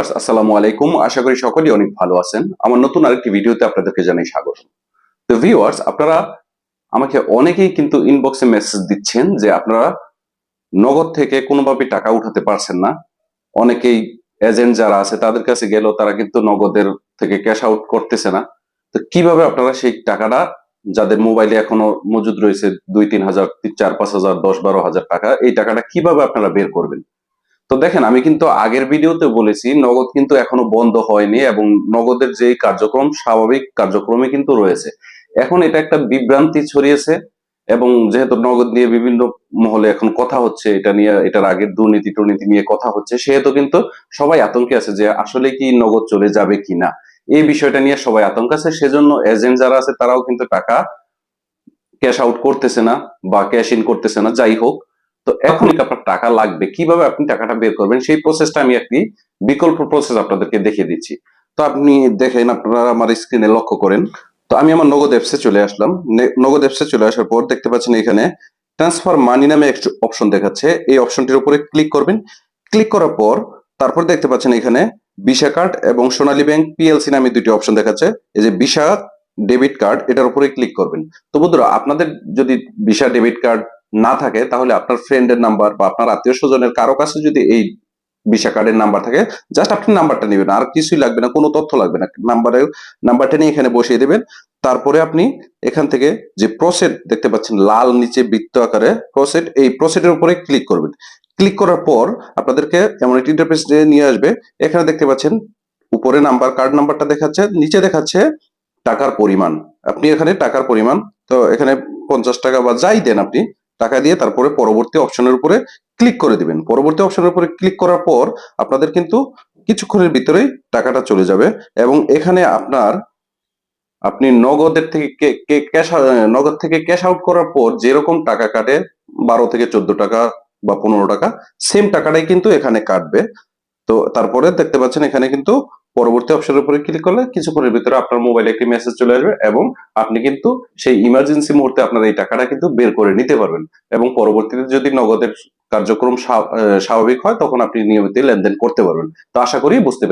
Viewers আসসালামু আলাইকুম আশা করি সকলেই অনেক ভালো আছেন। আমার নতুন আরেকটি ভিডিওতে আপনাদেরকে জানাই স্বাগত। তো ভিউয়ার্স আপনারা আমাকে অনেকেই কিন্তু ইনবক্সে মেসেজ দিচ্ছেন যে আপনারা নগদ থেকে কোনোভাবে টাকা উঠাতে পারছেন না। অনেকেই এজেন্ট যারা আছে, তাদের কাছে গেলেও তারা কিন্তু নগদের থেকে ক্যাশ আউট করতেছে না। তো কীভাবে আপনারা সেই টাকাটা, যাদের মোবাইলে এখনও মজুদ রয়েছে দুই, তিন হাজার, চার, পাঁচ হাজার, দশ, বারো হাজার টাকা, এই টাকাটা কীভাবে আপনারা বের করবেন? তো দেখেন, আমি কিন্তু আগের ভিডিওতে বলেছি, নগদ কিন্তু এখনও বন্ধ হয়নি এবং নগদের যে কার্যক্রম, স্বাভাবিক কার্যক্রমে কিন্তু রয়েছে। এখন এটা একটা বিভ্রান্তি ছড়িয়েছে এবং যেহেতু নগদ নিয়ে বিভিন্ন মহলে এখন কথা হচ্ছে, এটা নিয়ে, এটার আগের দুর্নীতি টুর্নীতি নিয়ে কথা হচ্ছে, সেহেতু কিন্তু সবাই আতঙ্কে আছে যে আসলে কি নগদ চলে যাবে কি না এই বিষয়টা নিয়ে সবাই আতঙ্ক আছে, সেজন্য এজেন্ট যারা আছে তারাও কিন্তু টাকা ক্যাশ আউট করতেছে না বা ক্যাশ ইন করতেছে না, যাই হোক। তো এখনই আপনার টাকা লাগবে? কীভাবে আপনি টাকাটা বের করবেন? সেই প্রসেসটা আমি একটি বিকল্প প্রসেস আপনাদেরকে দেখিয়ে দিচ্ছি। তো আপনি দেখেন আপনারা আমার স্ক্রিনে লক্ষ্য করেন। তো আমি আমার নগদ অ্যাপসে চলে আসলাম। নগদ অ্যাপসে চলে আসার পর দেখতে পাচ্ছেন এখানে ট্রান্সফার মানি নামে একটা অপশন দেখাচ্ছে। এই অপশনটির উপরে ক্লিক করবেন। ক্লিক করার পর তারপর দেখতে পাচ্ছেন এখানে ভিসা কার্ড এবং সোনালী ব্যাংক পিএলসি নামে দুটি অপশন দেখাচ্ছে। এই যে ভিসা ডেবিট কার্ড এটার উপরে ক্লিক করবেন। তো বন্ধুরা, আপনাদের যদি ভিসা ডেবিট কার্ড না থাকে, তাহলে আপনার ফ্রেন্ডের নাম্বার বা আপনার আত্মীয় স্বজনের কারও কাছে যদি এই ভিসা কার্ডের নাম্বার থাকে জাস্ট আপনি নাম্বারটা নেবেন, আর কিছুই লাগবে না, কোনো তথ্য লাগবে না। নাম্বারের নাম্বারটা নিয়ে এখানে বসিয়ে দেবেন, তারপরে আপনি এখান থেকে যে প্রসেড দেখতে পাচ্ছেন, লাল নিচে বৃত্ত আকারে প্রসেড এই প্রসেডের উপরে ক্লিক করবেন। ক্লিক করার পর আপনাদেরকে এমন একটি ইন্টারফেস নিয়ে আসবে, এখানে দেখতে পাচ্ছেন, উপরে নাম্বার কার্ড নাম্বারটা দেখাচ্ছে, নিচে দেখাচ্ছে টাকার পরিমাণ। আপনি এখানে টাকার পরিমাণ, তো এখানে পঞ্চাশ টাকা বা যাই দেন আপনি টাকা দিয়ে তারপরে পরবর্তী অপশনের উপরে ক্লিক করে দিবেন। পরবর্তী অপশনের উপরে ক্লিক করার পর আপনাদের কিন্তু কিছুক্ষণের ভিতরেই টাকাটা চলে যাবে এবং এখানে আপনার আপনি নগদের থেকে ক্যাশ নগদ থেকে ক্যাশ আউট করার পর যেরকম টাকা কাটে বারো থেকে চোদ্দ টাকা বা পনেরো টাকা সেম টাকাটাই কিন্তু এখানে কাটবে। তো তারপরে দেখতে পাচ্ছেন এখানে কিন্তু পরবর্তী অপশনের উপরে ক্লিক করলে কিছুক্ষণের ভিতরে আপনার মোবাইলে একটি মেসেজ চলে আসবে এবং আপনি কিন্তু সেই ইমার্জেন্সি মুহূর্তে আপনার এই টাকাটা কিন্তু বের করে নিতে পারবেন এবং পরবর্তীতে যদি নগদের কার্যক্রম স্বা- স্বাভাবিক হয়, তখন আপনি নিয়মিত লেনদেন করতে পারবেন তো আশা করি বুঝতে।